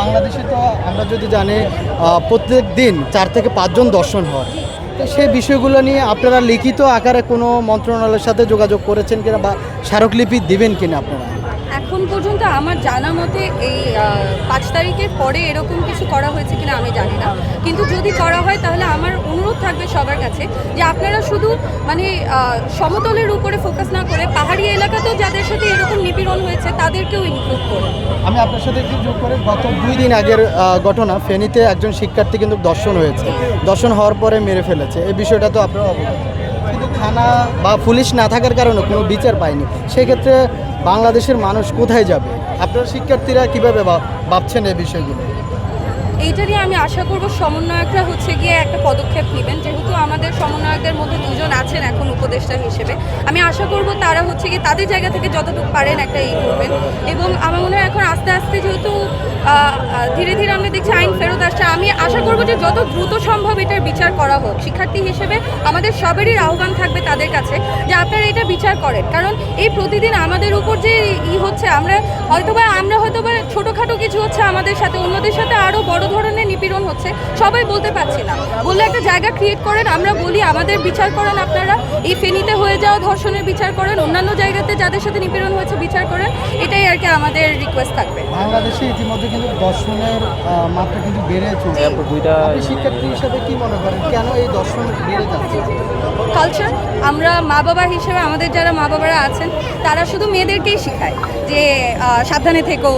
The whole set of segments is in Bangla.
বাংলাদেশে তো আমরা যদি জানি প্রত্যেক দিন চার থেকে পাঁচজন দর্শন হয়। তো সেই বিষয়গুলো নিয়ে আপনারা লিখিত আকারে কোনো মন্ত্রণালয়ের সাথে যোগাযোগ করেছেন কিনা বা স্মারকলিপি দিবেন কিনা আপনারা? এখন পর্যন্ত আমার জানা মতে এই পাঁচ তারিখের পরে এরকম কিছু করা হয়েছে কিনা আমি জানি না। কিন্তু যদি করা হয় তাহলে আমার অনুরোধ থাকবে সবার কাছে যে আপনারা শুধু মানে সমতলের উপরে ফোকাস না করে পাহাড়ি এলাকাতেও যাদের সাথে এরকম নিপীড়ন হয়েছে তাদেরকেও ইনক্লুড করুন। আমি আপনার সাথে একটু যোগ করে, গত দুই দিন আগের ঘটনা, ফেনীতে একজন শিক্ষার্থী কিন্তু দর্শন হয়েছে। দর্শন হওয়ার পরে মেরে ফেলেছে। এই বিষয়টা তো আপনারা অবগত। কিন্তু থানা বা পুলিশ না থাকার কারণে কোনো বিচার পায়নি। সেক্ষেত্রে বাংলাদেশের মানুষ কোথায় যাবে? আপনার শিক্ষার্থীরা কীভাবে ভাবছেন এই বিষয়গুলো? এইটারই আমি আশা করব সমন্বয়করা হচ্ছে গিয়ে একটা পদক্ষেপ নেবেন। যেহেতু আমাদের সমন্বয়কদের মধ্যে দুজন আছেন এখন উপদেষ্টা হিসেবে, আমি আশা করব তারা হচ্ছে গিয়ে তাদের জায়গা থেকে যতটুকু পারেন একটা ই করবেন। এবং আমার মনে হয় এখন আস্তে আস্তে যেহেতু ধীরে ধীরে আমরা দেখছি আইন ফেরত আসছে, আমি আশা করব যে যত দ্রুত সম্ভব এটার বিচার করা হোক। শিক্ষার্থী হিসেবে আমাদের সবারই আহ্বান থাকবে তাদের কাছে যে আপনারা এটা বিচার করেন। কারণ এই প্রতিদিন আমাদের উপর যে ই হচ্ছে, আমরা হয়তোবা আমরা হয়তোবা ছোটোখাটো কিছু হচ্ছে আমাদের সাথে, অন্যদের সাথে আরও বড় ধরনের নিপীড়ন হচ্ছে সবাই বলতে পারছি না। বললে একটা জায়গা ক্রিয়েট করেন আমরা বলি আমাদের বিচার করেন আপনারা। এই ফেনীতে হয়ে যাওয়া ধর্ষণের বিচার করেন অন্যান্য জায়গাতে যাদের সাথে নিপীড়ন হয়েছে বিচার করেন এটাই আর কি আমাদের রিকোয়েস্ট থাকবে। বাংলাদেশে ইতিমধ্যে কিন্তু দর্শনের মাত্রা কিন্তু বেড়ে চলছে দুইটা শিক্ষার্থী হিসাবে কি মনে করেন? কেন এই দর্শন বেড়ে যাচ্ছে? কালচার আমরা মা বাবা হিসেবে আমাদের যারা মা বাবারা আছেন তারা শুধু মেয়েদেরকেই শেখায় যে সাবধানে থেকো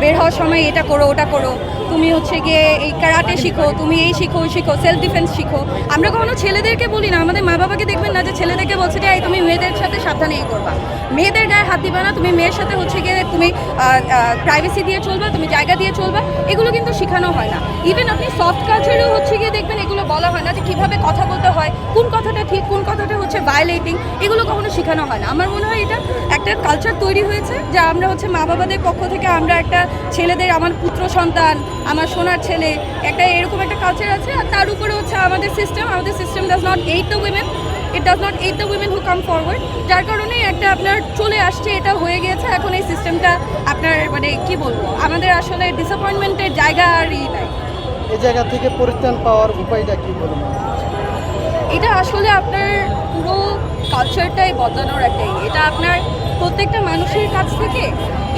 বের হওয়ার সময় এটা করো ওটা করো। তুমি হচ্ছে গিয়ে এই কারাটে শিখো, তুমি এই শিখো শিখো সেলফ ডিফেন্স শিখো। আমরা কখনো ছেলেদেরকে বলি না, আমাদের মা বাবাকে দেখবেন না যে ছেলেদেরকে বলছে যে তুমি মেয়েদের সাথে সাবধানে এই করবা। মেয়েদের গায়ে হাত দিবা না, তুমি মেয়ের সাথে হচ্ছে গিয়ে তুমি প্রাইভেসি দিয়ে চলবা, তুমি জায়গা দিয়ে চলবা, এগুলো কিন্তু শেখানো হয় না। ইভেন আপনি সফট কালচারেও হচ্ছে গিয়ে দেখবেন এগুলো বলা হয় না যে কীভাবে কথা বলতে হয়, কোন কথাটা ঠিক, কোন কথাটা হচ্ছে ভায়োলেটিং এগুলো কখনো শেখানো হয় না। আমার মনে হয় এটা একটা কালচার তৈরি হয়েছে, যা আমরা হচ্ছে মা বাবাদের পক্ষ থেকে আমরা একটা ছেলেদের, আমার পুত্র সন্তান আমার সোনার ছেলে একটা এরকম একটা কালচার আছে আর তার উপরে হচ্ছে আমাদের সিস্টেম আমাদের system does not aid the women it does not aid the women who come forward যার কারণে একটা আপনার চলে আসছে এটা হয়ে গিয়েছে এখন এই সিস্টেমটা আপনার মানে কি বলব আমাদের আসলে ডিসঅ্যাপয়েন্টমেন্টের জায়গা আর ই নাই। এই জায়গা থেকে পরিত্রাণ পাওয়ার উপায়টা কি বলুন? এটা আসলে আপনার কালচারটাই বদলানোর একটাই এটা আপনার প্রত্যেকটা মানুষের কাছ থেকে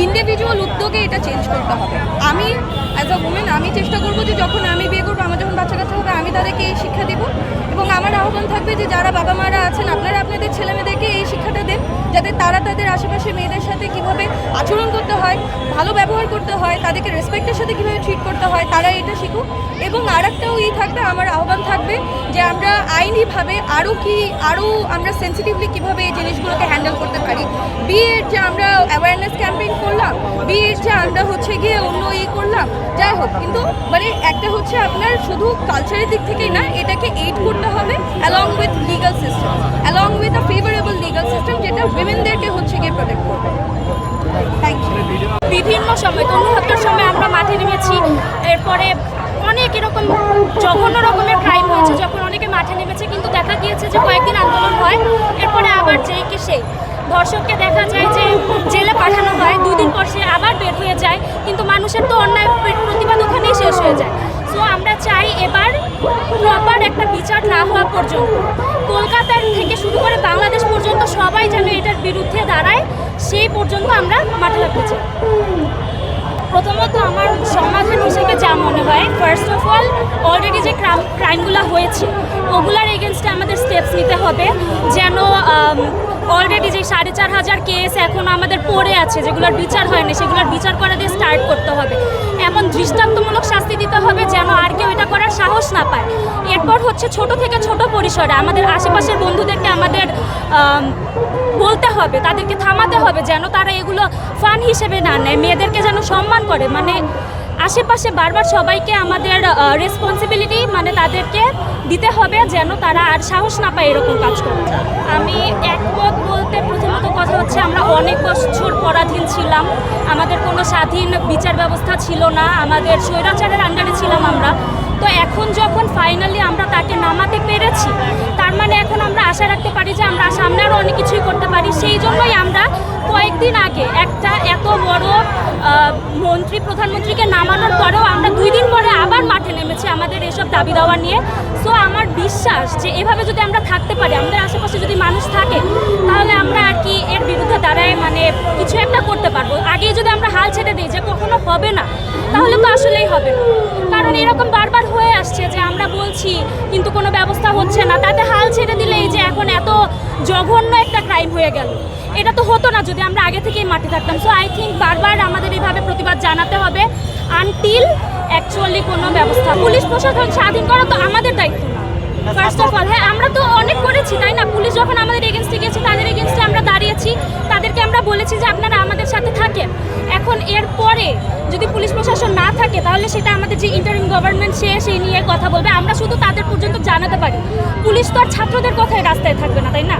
ইন্ডিভিজুয়াল উদ্যোগে এটা চেঞ্জ করতে হবে। আমি অ্যাজ আ উমেন আমি চেষ্টা করব যে যখন আমি বিয়ে করব, আমার যখন বাচ্চা কাচ্চা হবে, আমি তাদেরকে এই শিক্ষা দেবো। এবং আমার আহ্বান থাকবে যে যারা বাবা মারা আছেন, আপনারা আপনাদের ছেলে মেয়েদেরকে এই শিক্ষাটা দেন যাতে তারা তাদের আশেপাশে মেয়েদের সাথে কীভাবে আচরণ করতে হয়, ভালো ব্যবহার করতে হয়, তাদেরকে রেসপেক্টের সাথে কীভাবে ট্রিট করতে হয়, তারা এটা শিখুক। এবং আর একটাও ই থাকবে, আমার আহ্বান থাকবে যে আমরা আইনিভাবে আরও কি আরও আমরা সেন্সিটিভলি কীভাবে এই জিনিসগুলোকে হ্যান্ডেল করতে পারি। বিয়ের যে আমরা অ্যাওয়ারনেস ক্যাম্পেইন করলাম বিয়ের যে আমরা হচ্ছে গিয়ে অন্য ই করলাম, যাই হোক, কিন্তু মানে একটা হচ্ছে আপনার শুধু কালচারের দিক থেকেই না, এটাকে এইড করতে হবে along with legal system along with uh উইমেনদেরকে হচ্ছে গিয়ে প্রোটেক্ট করবে। বিভিন্ন সময় তনুহত্যার সময় আমরা মাঠে নেমেছি। এরপরে অনেক এরকম জঘন্য রকমের ক্রাইম হয়েছে, যখন অনেকে মাঠে নেমেছে, কিন্তু দেখা গিয়েছে যে কয়েকদিন আন্দোলন হয়, এরপরে আবার যেই কি সেই ধর্ষককে দেখা যায় যে জেলে পাঠানো হয়, দুদিন পর সে আবার বের হয়ে যায়, কিন্তু মানুষের তো অন্যায় প্রতিবাদ শেষ হয়ে যায়। সো আমরা চাই এবার প্রপার একটা বিচার না হওয়া পর্যন্ত। কলকাতার থেকে শুরু করে বাংলাদেশ পর্যন্ত সবাই যেন এটার বিরুদ্ধে দাঁড়ায়, সেই পর্যন্ত আমরা মাঠে রাখতে চাই। প্রথমত আমার সমাধান হিসেবে যা মনে হয় ফার্স্ট অফ অল অলরেডি যে ক্রাইম ক্রাইমগুলো হয়েছে, ওগুলার এগেনস্টে আমাদের স্টেপস নিতে হবে। যেন অলরেডি যে সাড়ে চার হাজার কেস এখন আমাদের পড়ে আছে, যেগুলোর বিচার হয়নি, সেগুলোর বিচার করা দিয়ে স্টার্ট করতে হবে। এমন দৃষ্টান্তমূলক শাস্তি দিতে হবে যেন আর কেউ এটা করার সাহস না পায়। এরপর হচ্ছে ছোট থেকে ছোট পরিসরে আমাদের আশেপাশের বন্ধুদেরকে আমাদের বলতে হবে, তাদেরকে থামাতে হবে যেন তারা এগুলো ফান হিসেবে না নেয়, মেয়েদেরকে যেন সম্মান করে। মানে আশেপাশে বারবার সবাইকে আমাদের রেসপন্সিবিলিটি মানে তাদেরকে দিতে হবে যেন তারা আর সাহস না পায় এরকম কাজ করতে আমি একমত বলতে প্রথমত কথা হচ্ছে আমরা অনেক বছর পরাধীন ছিলাম। আমাদের কোনো স্বাধীন বিচার ব্যবস্থা ছিল না। আমাদের স্বৈরাচারের আন্ডারে ছিলাম আমরা। তো এখন যখন ফাইনালি আমরা তাকে নামাতে পেরেছি আশা রাখতে পারি যে আমরা সামনে আরও অনেক কিছুই করতে পারি। সেই জন্যই আমরা কয়েকদিন আগে একটা এত বড় মন্ত্রী, প্রধানমন্ত্রীকে নামানোর পরেও আমরা দুই দিন পরে আবার মাঠে নেমেছি আমাদের এসব দাবি দাওয়া নিয়ে। সো আমার বিশ্বাস যে এভাবে যদি আমরা থাকতে পারি, আমাদের আশেপাশে যদি মানুষ থাকে, তাহলে আমরা আর কি এর বিরুদ্ধে দাঁড়ায় মানে কিছু একটা করতে পারব। আগেই যদি আমরা হাল ছেড়ে কখনো হবে না। তাহলে তো আসলেই হবে না। কারণ এরকম বারবার হয়ে আসছে যে আমরা বলছি, কিন্তু কোনো ব্যবস্থা হচ্ছে না। তাতে হাল ছেড়ে দিলেই যে এখন এত জঘন্য একটা ক্রাইম হয়ে গেল। এটা তো হতো না যদি আমরা আগে থেকেই মাঠে থাকতাম। সো আই থিঙ্ক বারবার আমাদের এইভাবে প্রতিবাদ জানাতে হবে আনটিল অ্যাকচুয়ালি কোনো ব্যবস্থা। পুলিশ প্রশাসন স্বাধীন করা তো আমাদের দায়িত্ব না। ফার্স্ট অফ অল হ্যাঁ আমরা তো অনেক করেছি, তাই না? পুলিশ যখন আমাদের এগেনস্টে গেছে তাদের এগেনস্টে আমরা দাঁড়িয়েছি। তাদেরকে আমরা বলেছি যে আপনারা আমাদের সাথে থাকেন। এখন এর পরে যদি পুলিশ প্রশাসন না থাকে, তাহলে সেটা আমাদের যে ইন্টারিম গভর্নমেন্ট সে সেই নিয়ে কথা বলবে। আমরা শুধু তাদের পর্যন্ত জানাতে পারি। পুলিশ তো আর ছাত্রদের কথায় রাস্তায় থাকবে না, তাই না?